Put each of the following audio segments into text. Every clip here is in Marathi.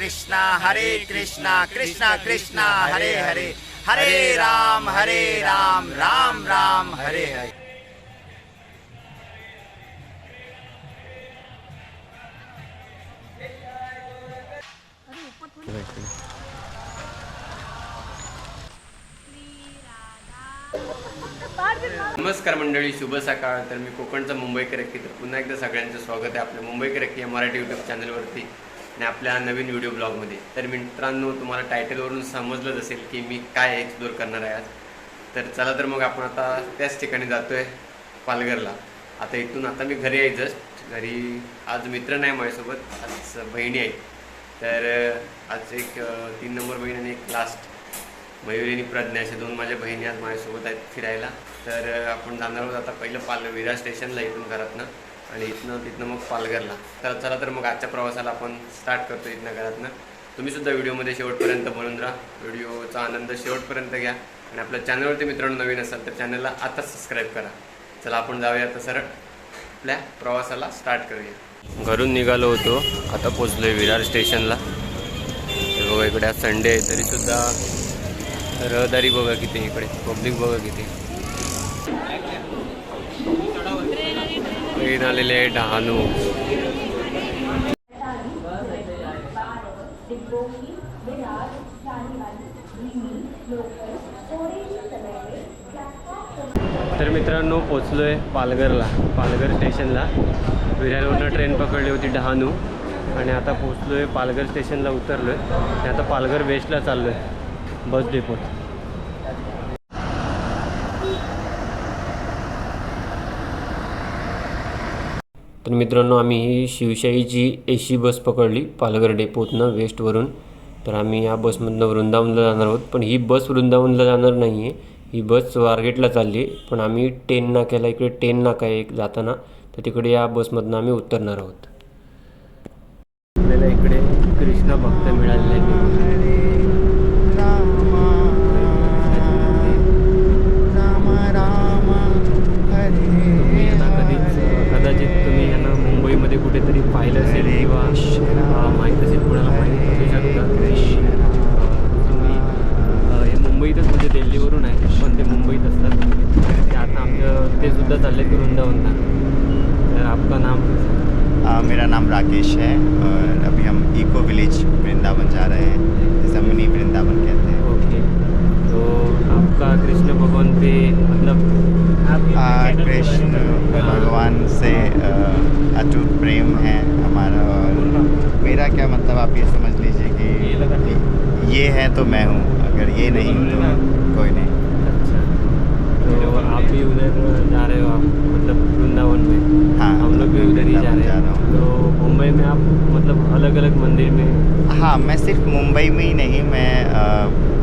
कृष्णा हरे कृष्णा कृष्णा कृष्णा हरे हरे। हरे राम हरे राम राम राम हरे हरे नमस्कार मंडळी शुभ सकाळ. तर मी कोकणचा मुंबईकर पुन्हा एकदा सगळ्यांचं स्वागत आहे आपल्या मुंबईकर या मराठी यूट्यूब चॅनलवरती आणि आपल्या नवीन व्हिडिओ ब्लॉगमध्ये तर मित्रांनो तुम्हाला टायटलवरून समजलंच असेल की मी काय एक्सप्लोर करणार आहे आज. तर चला तर मग आपण आता त्याच ठिकाणी जातो आहे पालघरला. आता इथून आता मी घरी आहे जस्ट घरी आज मित्र नाही माझ्यासोबत आज बहिणी आहेत. तर आज एक तीन नंबर बहीण आणि एक लास्ट मयुरी आणि प्रज्ञा अशा दोन माझ्या बहिणी आज माझ्यासोबत आहेत फिरायला. तर आपण जाणार आहोत आता पहिलं पाल विरा स्टेशनला इथून घरातनं. आणि इथनं तिथनं मग पालघरला. तर चला तर मग आजच्या प्रवासाला आपण स्टार्ट करतो इथनं घरातनं. तुम्ही सुद्धा व्हिडिओमध्ये शेवटपर्यंत बनून राहा. व्हिडिओचा आनंद शेवटपर्यंत घ्या. आणि आपल्या चॅनलवरती मित्रांनो नवीन असाल तर चॅनलला आता सबस्क्राईब करा. चला आपण जाऊया आता सरळ. आपल्या प्रवासाला स्टार्ट करूया. घरून निघालो होतो. आता पोचलोय विरार स्टेशनला बघा इकडे आज संडे आहे. तरीसुद्धा रहदारी बघा किती इकडे. पब्लिक बघा किती ट्रेन आलेले आहे डहाणू. तर मित्रांनो पोचलो आहे पालघरला. पालघर स्टेशनला. विरारवरनं ट्रेन पकडली होती डहाणू. आणि आता पोचलो आहे पालघर स्टेशनला उतरलो आहे आणि आता पालघर वेस्टला चाललो आहे बस डेपोत तर मित्रांनो आम्ही ही शिवशाहीची ए सी बस पकडली पालघर डेपोतनं वेस्टवरून. तर आम्ही या बसमधनं वृंदावनला जाणार आहोत. पण ही बस वृंदावनला जाणार नाही आहे ही बस स्वारगेटला चालली आहे. पण आम्ही टेन नाक्याला इकडे टेन नाका आहे जाताना. तर तिकडे या बसमधनं आम्ही उतरणार आहोत. आपल्याला इकडे कृष्णा भक्त मिळालेले आहे राकेश है और अभी हम इको विलेज वृंदावन जा रहे हैं जैसा मिनी वृंदावन कहते हैं। ओके। तो आपका कृष्ण भगवान पे मतलब कृष्ण भगवान से अटूट प्रेम है हमारा और मेरा क्या मतलब आप ये समझ लीजिए कि ये है तो मैं हूँ अगर ये नहीं तो कोई नहीं अच्छा तो आप भी उधर जा रहे हो आप मतलब वृंदावन में हाँ हम लोग भी उधर ही जा वृंदावन रहे हैं हूँ तो मुंबई में आप मतलब अलग अलग मंदिर में? हाँ मैं सिर्फ़ मुंबई में ही नहीं मैं आ,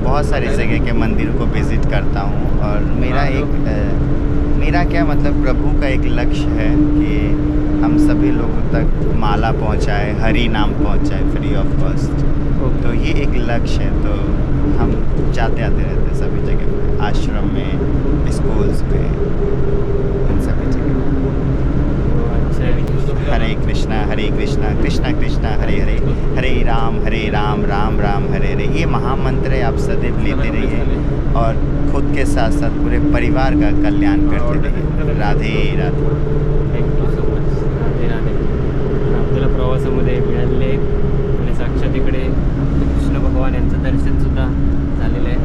बहुत सारी जगह के मंदिर को विज़िट करता हूँ और मेरा एक आ, मेरा क्या मतलब प्रभु का एक लक्ष्य है कि हम सभी लोगों तक माला पहुँचाए हरि नाम पहुँचाए फ्री ऑफ़ कॉस्ट तो ये एक लक्ष्य है तो हम जाते आते रहते हैं सभी जगह पे आश्रम में स्कूल्स में इन तो है हरे कृष्णा हरे कृष्णा कृष्णा कृष्णा हरे हरे हरे राम हरे राम राम राम हरे हरे। ये महामंत्र है आप सदैव लेते रहिए और खुद के साथ साथ पूरे परिवार का कल्याण करते रहिए। Radhe Radhe. Thank you so much Radhe Radhe. आपल्याला प्रवासामध्ये आहेत आणि साक्षात इकडे कृष्ण भगवान यांचं दर्शनसुद्धा झालेलं आहे.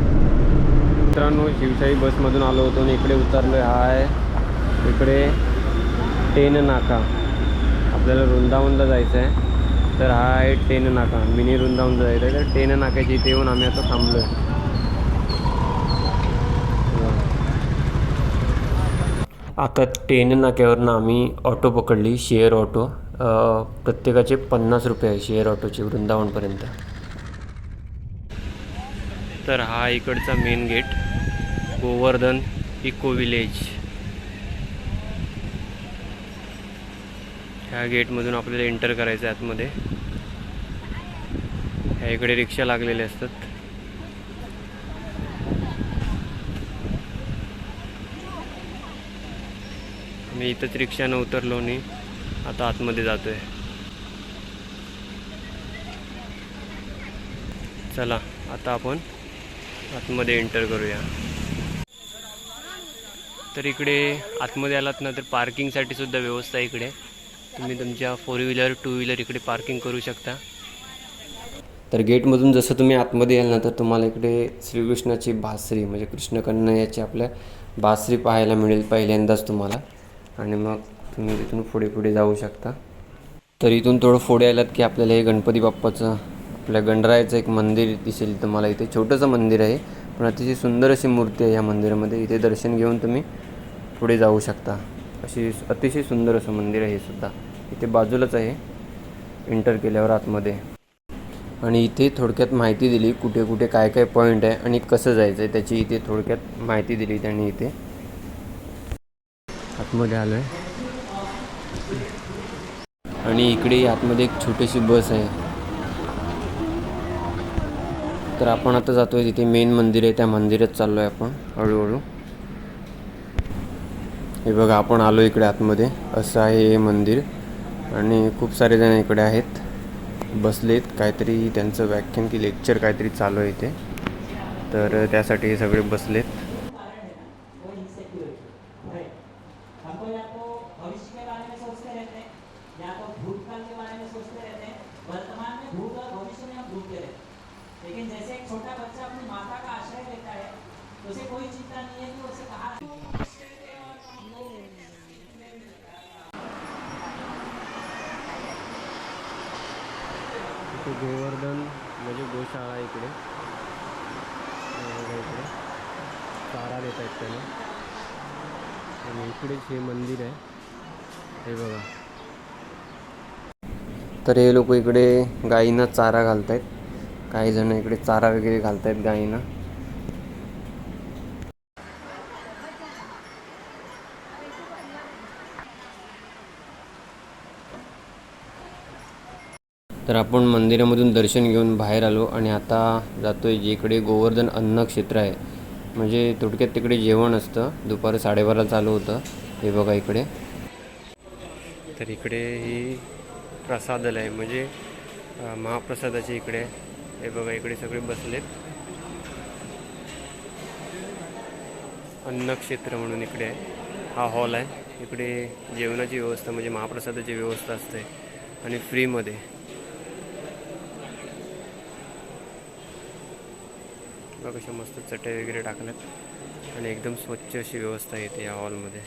मित्रांनो शिवशाही बसमधून आलो होतो आणि इकडे उतरलो आहे आहे इकडे टेन नाका आपल्याला वृंदावनला जायचं आहे. तर हा आहे टेन नाका मिनी वृंदावनला जायचं आहे. तर टेन नाक्याची इथे येऊन आम्ही आता थांबलो आहे आता टेन नाक्यावरनं आम्ही ऑटो पकडली शेअर ऑटो. प्रत्येकाचे पन्नास रुपये आहे शेअर ऑटोचे वृंदावनपर्यंत तर हा इकडचा main gate Govardhan eco village. ह्या गेटमधून आपल्याला एंटर करायचं आहे आतमध्ये. ह्या इकडे रिक्षा लागलेल्या असतात. मी इथंच रिक्षानं उतरलो आणि आता आतमध्ये जातो आहे चला आता आपण आतमध्ये एंटर करूया. तर इकडे आतमध्ये आलात ना तर पार्किंगसाठी सुद्धा व्यवस्था आहे इकडे. तुम्ही तुमच्या फोर व्हीलर टू व्हीलर इकडे पार्किंग करू शकता. तर गेटमधून जसं तुम्ही आतमध्ये याल ना तर तुम्हाला इकडे श्रीकृष्णाची बासरी म्हणजे कृष्ण याची आपल्या बासरी पाहायला मिळेल पहिल्यांदाच तुम्हाला. आणि मग तुम्ही तिथून पुढे पुढे जाऊ शकता. तर इथून थोडं पुढे आलात की आपल्याला हे गणपती बाप्पाचं आपल्या गणरायाचं एक मंदिर दिसेल. तुम्हाला इथे छोटंसं मंदिर आहे पण अतिशय सुंदर अशी मूर्ती आहे या मंदिरामध्ये. इथे दर्शन घेऊन तुम्ही पुढे जाऊ शकता. अशी अतिशय सुंदर असं मंदिर आहे हे सुद्धा. इथे बाजूलाच आहे. एंटर केल्यावर आतमध्ये. आणि इथे थोडक्यात माहिती दिली कुठे कुठे काय काय पॉईंट आहे आणि कसं जायचं आहे त्याची इथे थोडक्यात माहिती दिली त्यांनी इथे. आतमध्ये आलो आहे आणि इकडे आतमध्ये एक छोटीशी बस आहे. तर आपण आता जातोय तिथे मेन मंदिर आहे. त्या मंदिरात चाललो आहे आपण हळूहळू. हे बघा आपण आलो इकडे आतमध्ये. असं आहे हे मंदिर. आणि खूप सारे जण इकडे आहेत. बसलेत. काहीतरी त्यांचं व्याख्यान की लेक्चर काहीतरी चालू आहे इथे. तर त्यासाठी हे सगळे बसलेत हमको या तो भविष्य के बारे में सोचते रहते हैं या तो भूतकाल के बारे में सोचते रहते हैं वर्तमान में भूत और भविष्य में हम घूमते रहते हैं लेकिन जैसे एक छोटा बच्चा अपनी माता का आश्रय लेता है तो उसे कोई चिंता नहीं है कि उसे कहा इथे गोवर्धन म्हणजे गोशाळा आहे इकडे हे बघा इकडे चारा देत आहेत त्याला आणि इकडेच हे मंदिर आहे हे बघा तर हे लोक इकडे गायींना चारा घालत आहेत काही जण इकडे चारा वगैरे घालत आहेत गायींना तर आपण मंदिरामधून दर्शन घेऊन बाहेर आलो आणि आता जातोय जिकडे गोवर्धन अन्न क्षेत्र आहे. म्हणजे थोडक्यात तिकडे जेवण असतं. दुपारी साडेबारा चालू होतं. हे बघा इकडे. तर इकडे ही प्रसादालय म्हणजे महाप्रसादाचे इकडे हे बघा इकडे सगळे बसलेत. अन्नक्षेत्र म्हणून इकडे हा हॉल आहे. इकडे जेवणाची व्यवस्था म्हणजे महाप्रसादाची व्यवस्था असते. आणि फ्रीमध्ये. बघा कशा मस्त चटई वगैरे टाकल्यात. आणि एकदम स्वच्छ अशी व्यवस्था येते या हॉलमध्ये.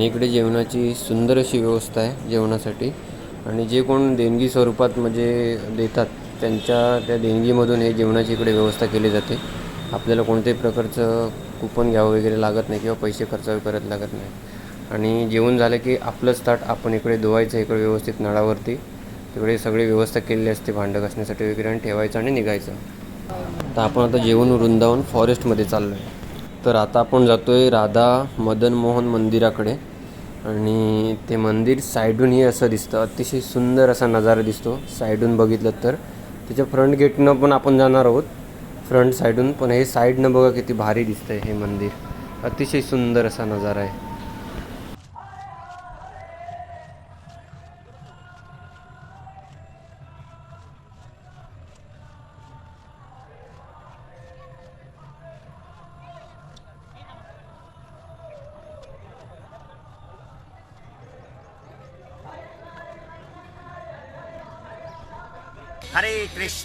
आणि इकडे जेवणाची सुंदर अशी व्यवस्था आहे जेवणासाठी. आणि जे कोण देणगी स्वरूपात म्हणजे देतात त्यांच्या त्या देणगीमधून हे जेवणाची इकडे व्यवस्था केली जाते. आपल्याला कोणत्याही प्रकारचं कुपन घ्यावं वगैरे लागत नाही किंवा पैसे खर्च करत लागत नाही. आणि जेवण झालं की आपलंच ताट आपण इकडे धुवायचं इकडे व्यवस्थित नळावरती तिकडे सगळी व्यवस्था केलेली असते भांडं घासण्यासाठी वगैरे आणि ठेवायचं आणि निघायचं. तर आपण आता जेवण वृंदावन फॉरेस्टमध्ये चाललो आहे तर आता आपण जातो आहे राधा मदन मोहन मंदिराकडे. आणि ते मंदिर साईडूनही असं दिसतं. अतिशय सुंदर असा नजारा दिसतो. साईडून बघितलं तर. त्याच्या फ्रंट गेटनं पण आपण जाणार आहोत. फ्रंट साईडून पण हे साईडनं बघा किती भारी दिसतंय हे मंदिर. अतिशय सुंदर असा नजारा आहे.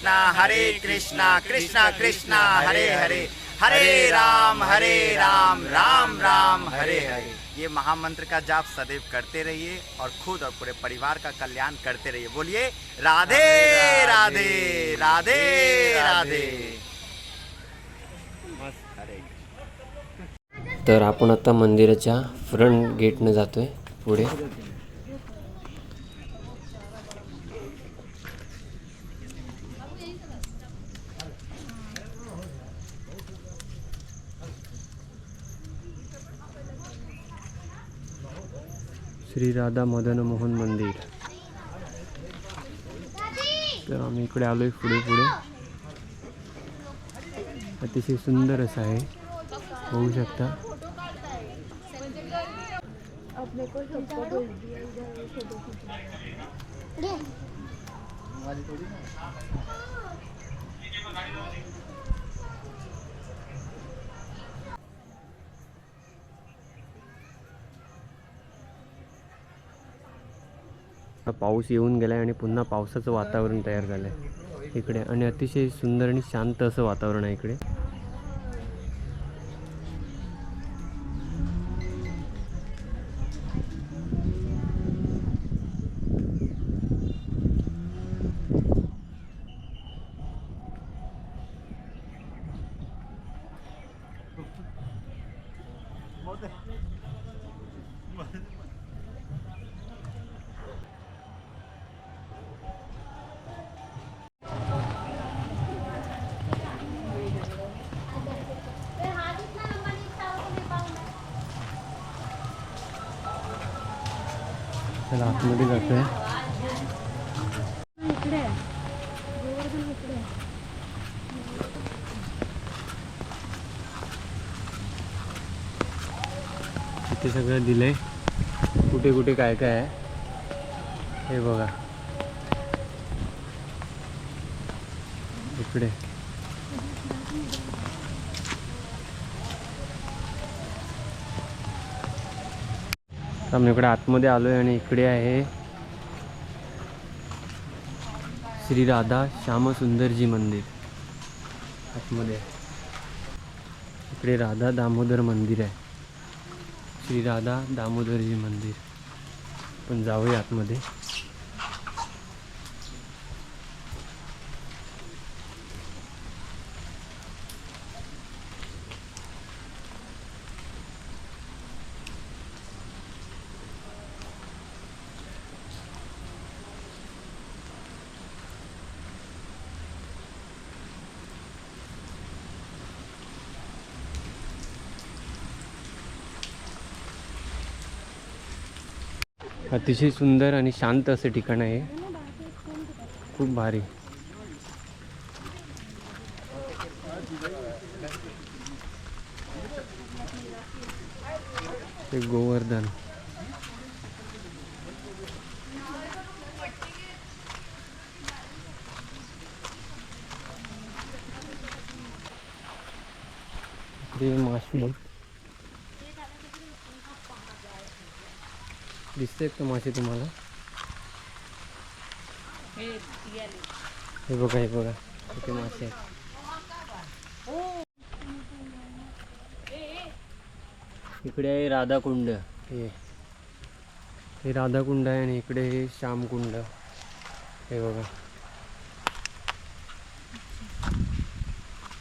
कृष्णा हरे कृष्णा कृष्णा कृष्णा हरे हरे। हरे राम हरे राम राम राम हरे हरे। ये महामंत्र का जाप सदैव करते रहिए और खुद और पूरे परिवार का कल्याण करते रहिए। बोलिए राधे राधे राधे राधे। तर आपण आता मंदिराच्या फ्रंट गेटनं जातोय पुढे. श्री राधा मदन मोहन मंदिर। तर आम्ही इकडे आलोय पुढे पुढे. अतिशय सुंदर असं आहे. होऊ शकता. पाऊस येऊन गेलाय आणि पुन्हा पावसाचं वातावरण तयार झालं आहे इकडे. आणि अतिशय सुंदर आणि शांत असं वातावरण आहे इकडे. त्याला आतमध्ये जातोय. इथे सगळं दिलंय. कुठे कुठे काय काय आहे? हे बघा. इकडे. आम्ही इकडे आतमध्ये आलो आहे आणि इकडे आहे श्री राधा श्यामसुंदरजी मंदिर. आतमध्ये. आहे. इकडे राधा दामोदर मंदिर आहे. श्री राधा दामोदरजी मंदिर. पण जाऊया आतमध्ये. अतिशय सुंदर आणि शांत असं ठिकाण आहे. खूप भारी. ते गोवर्धन. इकडे दिसतेत का मासे तुम्हाला? हे बघा हे बघा. इथे मासे आहेत. इकडे आहे राधाकुंड. हे. हे राधाकुंड आहे आणि इकडे हे श्यामकुंड. हे बघा.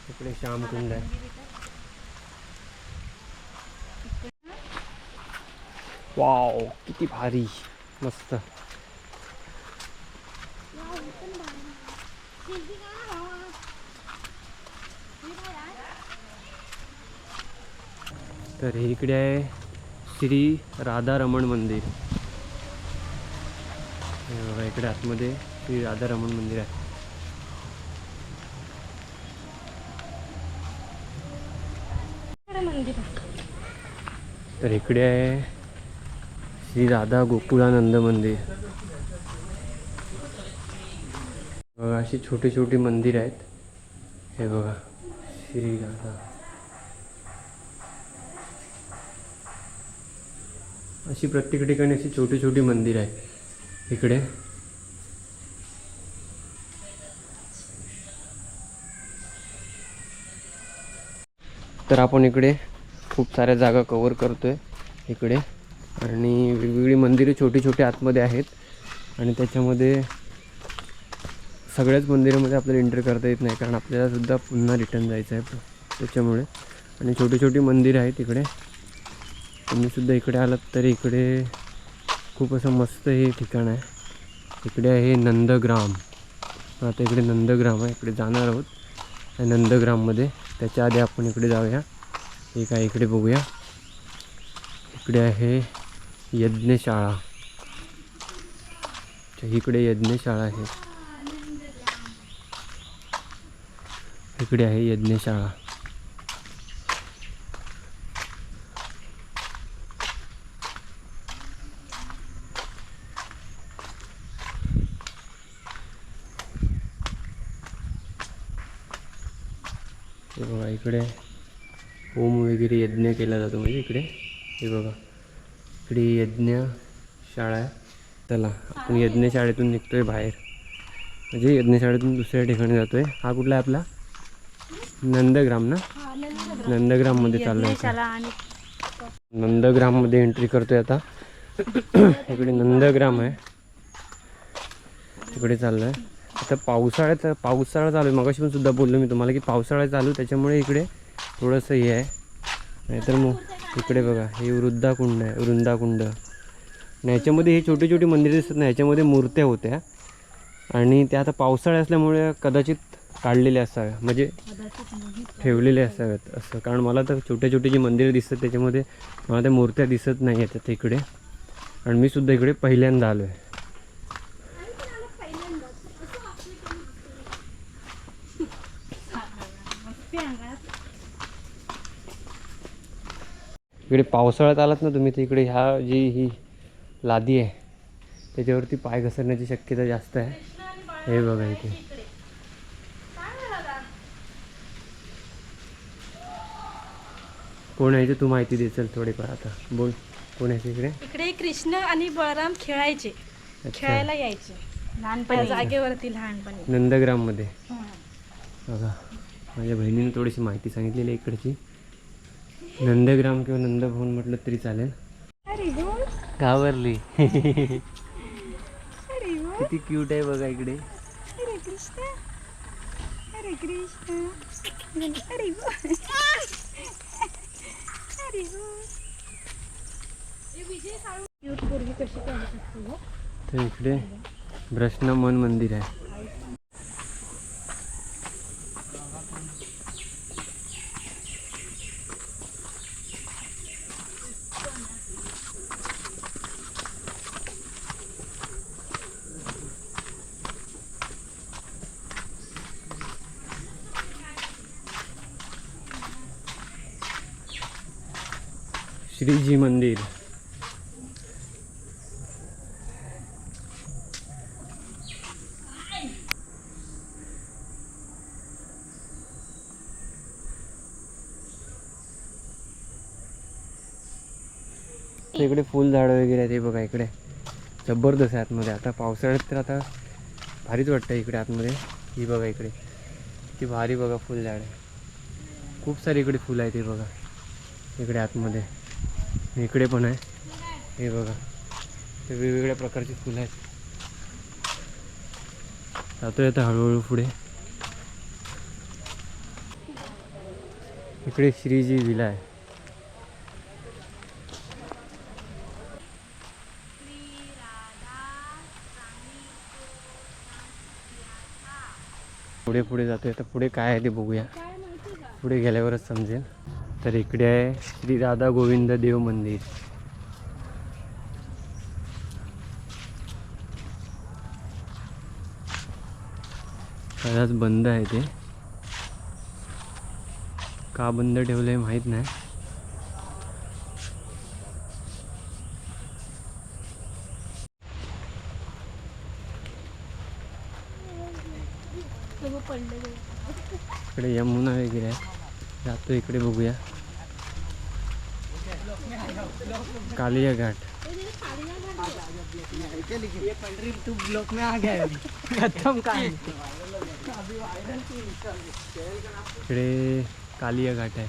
इकडे श्यामकुंड आहे. वाव किती भारी मस्त तर हे इकडे आहे श्री राधारमण मंदिर इकडे आतमध्ये श्री राधारमण मंदिर आहे. तर इकडे आहे श्री राधा गोकुळानंद मंदिर. बघा अशी छोटी छोटी मंदिर आहेत. हे बघा श्री राधा. अशी प्रत्येक ठिकाणी अशी छोटी छोटी मंदिर आहे इकडे. तर आपण इकडे खूप साऱ्या जागा कवर करतोय. इकडे. आणि वेगवेगळी मंदिरे छोटी छोटी आतमध्ये आहेत. आणि त्याच्यामध्ये सगळ्याच मंदिरामध्ये आपल्याला एंटर करता येत नाही कारण आपल्यालासुद्धा पुन्हा रिटर्न जायचं आहे त्याच्यामुळे. आणि छोटी छोटी मंदिरं आहेत इकडे. तुम्ही सुद्धा इकडे आलात तर इकडे खूप असं मस्त हे ठिकाण आहे. इकडे आहे नंदग्राम. आता इकडे नंदग्राम आहे इकडे जाणार आहोत. नंदग्राममध्ये त्याच्या आधी आपण इकडे जाऊया. हे काय इकडे बघूया. इकडे आहे यज्ञशाळा. इकडे यज्ञशाळा आहे. इकडे आहे यज्ञशाळा. बघा इकडे होम वगैरे यज्ञ केला जातो म्हणजे इकडे. हे बघा. इकडे यज्ञ शाळा आहे. चला आपण यज्ञशाळेतून निघतोय बाहेर. म्हणजे यज्ञशाळेतून दुसऱ्या ठिकाणी जातोय. हा कुठला आहे आपला? नंदग्राम ना? नंदग्राममध्ये चाललो आहे नंदग्राममध्ये एंट्री करतोय आता. इकडे नंदग्राम आहे. तिकडे चाललो आहे आता पावसाळ्यात पावसाळा चालू आहे. मगाशी पण सुद्धा बोललो मी तुम्हाला की पावसाळा चालू आहे, त्याच्यामुळे इकडे थोडंसं हे आहे. नाहीतर मग इकडे बघा हे वृद्धाकुंड आहे वृंदाकुंड. आणि ह्याच्यामध्ये हे छोटी छोटी मंदिरं दिसत नाही ह्याच्यामध्ये मूर्त्या होत्या. आणि त्या आता पावसाळ्या असल्यामुळे कदाचित काढलेल्या असाव्या म्हणजे ठेवलेले असाव्यात असं. कारण मला तर छोटे छोटे जी मंदिरं दिसतात त्याच्यामध्ये मला त्या मूर्त्या दिसत नाही आहेत इकडे. आणि मी सुद्धा इकडे पहिल्यांदा आलो आहे इकडे पावसाळ्यात आलात ना तुम्ही तर इकडे ह्या जी ही लादी आहे त्याच्यावरती पाय घसरण्याची शक्यता जास्त आहे. हे बघा इथे. कोण आहे ते माहिती दे चल थोडीफार आता. बोल कोण आहे ते इकडे? इकडे कृष्ण आणि बळराम खेळायचे. खेळायला यायचे. लहानपणी. जागेवरती लहानपणी. नंदग्राममध्ये. बघा. माझ्या बहिणीने थोडीशी माहिती सांगितलेली इकडची. नंदग्राम किंवा नंदभवन म्हटलं तरी चालेल. घाबरली. किती क्यूट आहे बघा इकडे. अरे कृष्ण. अरे कृष्ण. अरे अरे क्यूट पोरगी कशी काढू शकते गं? तर इकडे ब्रष्ण मन मंदिर आहे. श्रीजी मंदिर. इकडे इकडे फुलझाडं वगैरे आहेत हे बघा इकडे. जबरदस्त आहे आतमध्ये आता पावसाळ्यात तर आता भारीच वाटतं इकडे आतमध्ये. ही बघा इकडे. किती भारी बघा फुलझाड आहे खूप सारे इकडे फुलं आहेत हे बघा. इकडे आतमध्ये. इकडे पण आहे. हे बघा. ते वेगवेगळ्या प्रकारची फुलं आहेत. जातोय आता हळूहळू पुढे. इकडे श्रीजी विला आहे. पुढे पुढे जातोय. तर पुढे काय आहे ते बघूया. पुढे गेल्यावरच समजेल. तर इकडे आहे श्री राधा गोविंद देव मंदिर. आज बंद आहे ते. का बंद ठेवलं आहे माहीत नाही. इकडे यमुना वगैरे आहे. जातो इकडे बघूया. कालिया घाट इकडे कालिया घाट आहे.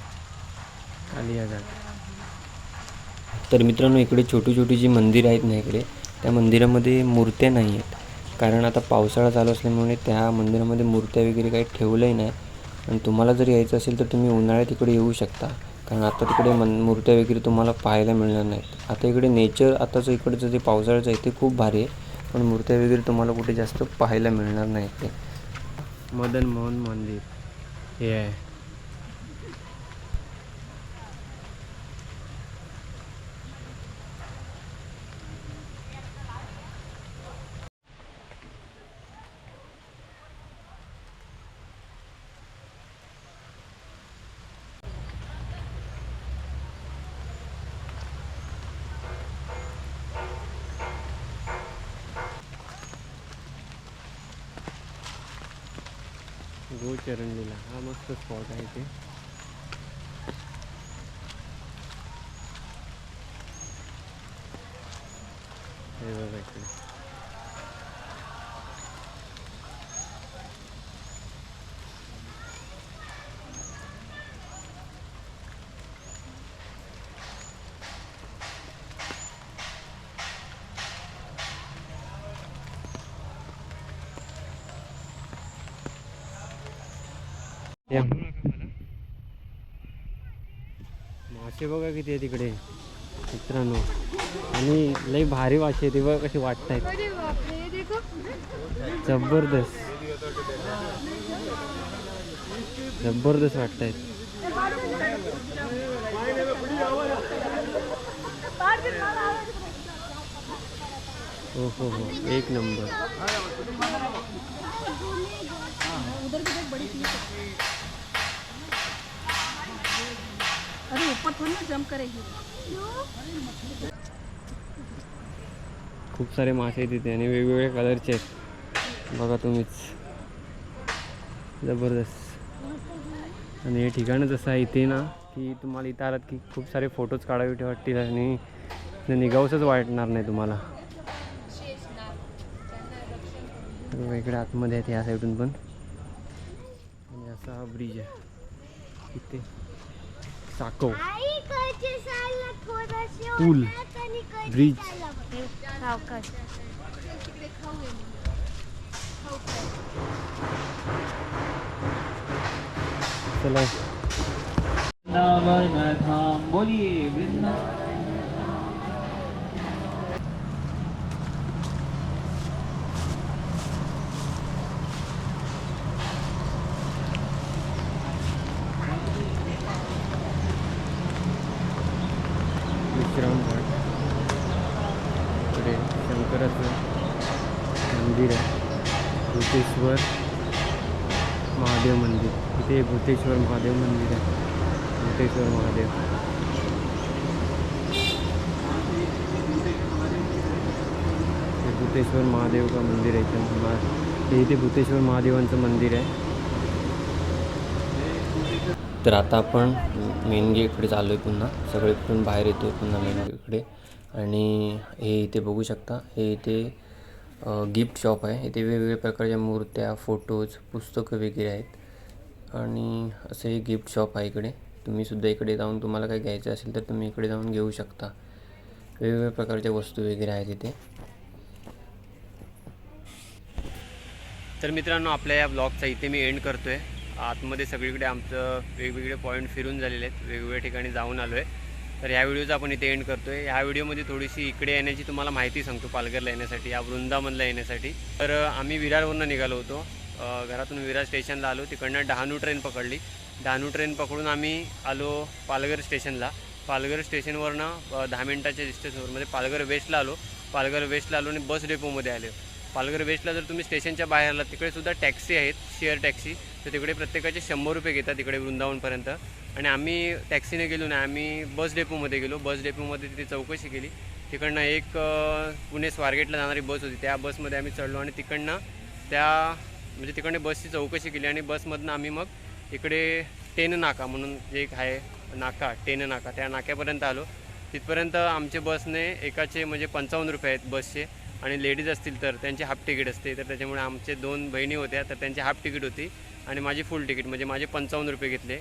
कालिया घाट तर मित्रांनो इकडे छोटी छोटी जी मंदिरं आहेत ना इकडे त्या मंदिरामध्ये मूर्त्या नाही आहेत. कारण आता पावसाळा चालू असल्यामुळे त्या मंदिरामध्ये मूर्त्या वगैरे काही ठेवलंही नाही. आणि तुम्हाला जर यायचं असेल तर तुम्ही उन्हाळ्यात इकडे येऊ शकता. कारण आता तिकडे मन मूर्त्या वगैरे तुम्हाला पाहायला मिळणार नाहीत. आता इकडे नेचर आताचं इकडचं जे पावसाळ्याचं आहे ते खूप भारी आहे. पण मूर्त्या वगैरे तुम्हाला कुठे जास्त पाहायला मिळणार नाहीत ते. मदन मोहन मंदिर. हे आहे. हा स्पॉट आहे ते हे बघा इकडे या मासे बघा किती आहे तिकडे मित्रांनो आणि लई भारी मासे आहे ते बघा कशी वाटत आहेत. जबरदस्त. जबरदस्त वाटत आहेत. हो हो हो एक नंबर. ऊपर थोड़ी ना करेगी खूप सारे मासे आहेत तिथे आणि वेगवेगळ्या कलरचे आहेत. बघा तुम्हीच. जबरदस्त. आणि हे ठिकाणच असं आहे इथे ना की तुम्हाला इथं आलात की खूप सारे फोटोज काढावे वाटतील आणि इथे वाटणार नाही तुम्हाला. वेगळ्या इकडे आतमध्ये आहेत या साईडून पण. आणि असा हा ब्रिज आहे. इथे. साकव आई कडचे साईडला थोडंसे पूल होतात आणि मुक्तेश्वर महादेव मंदिर आहे. मुक्तेश्वर महादेव. हे भूतेश्वर महादेव का मंदिर आहे इथे. हे इथे भूतेश्वर महादेवांचं मंदिर आहे. तर आता आपण मेन गेटकडे चाललो आहे पुन्हा. सगळे कुठून बाहेर येतो आहे पुन्हा मेन गेटकडे आणि हे इथे बघू शकता. हे इथे गिफ्ट शॉप आहे. इथे वेगवेगळ्या प्रकारच्या मूर्त्या फोटोज पुस्तकं वगैरे आहेत. आणि असं हे गिफ्ट शॉप आहे इकडे. तुम्हीसुद्धा इकडे जाऊन तुम्हाला काही घ्यायचं असेल तर तुम्ही इकडे जाऊन घेऊ शकता. वेगवेगळ्या प्रकारच्या वस्तू वगैरे आहेत इथे. तर मित्रांनो आपल्या या ब्लॉगचा इथे मी एंड करतो आहे आतमध्ये सगळीकडे आमचं वेगवेगळे पॉईंट फिरून झालेले आहेत. वेगवेगळ्या ठिकाणी जाऊन आलो आहे तर ह्या व्हिडिओचा आपण इथे एंड करतो आहे ह्या व्हिडिओमध्ये थोडीशी इकडे येण्याची तुम्हाला माहिती सांगतो पालघरला येण्यासाठी या वृंदावनला येण्यासाठी. तर आम्ही विरारवरनं निघालो होतो. घरातून विराज स्टेशनला आलो. तिकडनं डहाणू ट्रेन पकडली. डहाणू ट्रेन पकडून आम्ही आलो पालघर स्टेशनला. पालघर स्टेशनवरनं दहा मिनटाच्या डिस्टन्सवरमध्ये पालघर वेस्टला आलो. पालघर वेस्टला आलो आणि बस डेपोमध्ये आलो. पालघर वेस्टला जर तुम्ही स्टेशनच्या बाहेर आलात तिकडे सुद्धा टॅक्सी आहेत शेअर टॅक्सी तर तिकडे प्रत्येकाचे शंभर रुपये घेतात तिकडे वृंदावनपर्यंत. आणि आम्ही टॅक्सीने गेलो नाही आम्ही बस डेपोमध्ये गेलो. बस डेपोमध्ये तिथे चौकशी केली. तिकडनं एक पुणे स्वारगेटला जाणारी बस होती. त्या बसमध्ये आम्ही चढलो आणि तिकडनं त्या म्हणजे तिकडे बसची चौकशी केली आणि बसमधनं आम्ही मग इकडे टेन नाका म्हणून जे एक आहे नाका टेन नाका त्या नाक्यापर्यंत आलो. तिथपर्यंत आमच्या बसने एकाचे म्हणजे पंचावन्न रुपये आहेत बसचे आणि लेडीज असतील तर त्यांची हाफ तिकीट असते. तर त्याच्यामुळे आमचे दोन बहिणी होत्या तर त्यांची हाफ तिकीट होती आणि माझी फुल तिकीट म्हणजे माझे पंचावन्न रुपये घेतले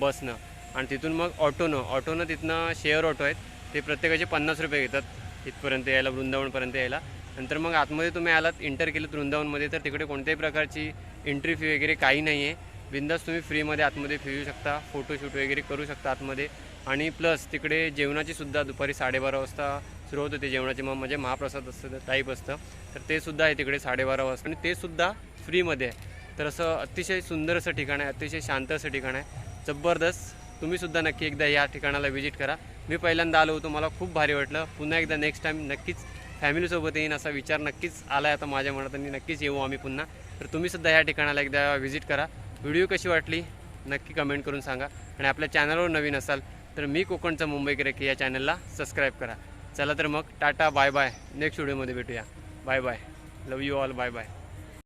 बसनं. आणि तिथून मग ऑटोनं ऑटोनं तिथनं शेअर ऑटो आहेत ते प्रत्येकाचे पन्नास रुपये घेतात इथपर्यंत यायला वृंदावनपर्यंत यायला. नंतर मग आतमध्ये तुम्ही आलात इंटर केलं वृंदावनमध्ये तर तिकडे कोणत्याही प्रकारची एंट्री फी वगैरे काही नाही आहे बिंदास तुम्ही फ्रीमध्ये आतमध्ये फिरू शकता फोटोशूट वगैरे करू शकता आतमध्ये. आणि प्लस तिकडे जेवणाची सुद्धा दुपारी साडेबारा वाजता सुरू होते जेवणाची जेवणाचे. मग म्हणजे महाप्रसाद असतं टाईप असतं. तर ते सुद्धा आहे तिकडे साडेबारा वाजता. आणि ते सुद्धा फ्रीमध्ये आहे. तर असं अतिशय सुंदर असं ठिकाण आहे अतिशय शांत असं ठिकाण आहे. जबरदस्त तुम्हीसुद्धा नक्की एकदा या ठिकाणाला व्हिजिट करा. मी पहिल्यांदा आलो होतो मला खूप भारी वाटलं. पुन्हा एकदा नेक्स्ट टाईम नक्कीच फॅमिलीसोबत येईन असा विचार नक्कीच आला आहे आता माझ्या मनात आणि नक्कीच येऊ आम्ही पुन्हा. तर तुम्हीसुद्धा या ठिकाणाला एकदा व्हिजिट करा. व्हिडिओ कशी वाटली? नक्की कमेंट करून सांगा. आणि आपल्या चॅनलवर नवीन असाल तर मी कोकणचा मुंबई की या चॅनलला सबस्क्राईब करा. चला तर मग टाटा बाय बाय नेक्स्ट व्हिडिओमध्ये भेटूया. Bye bye love you all bye bye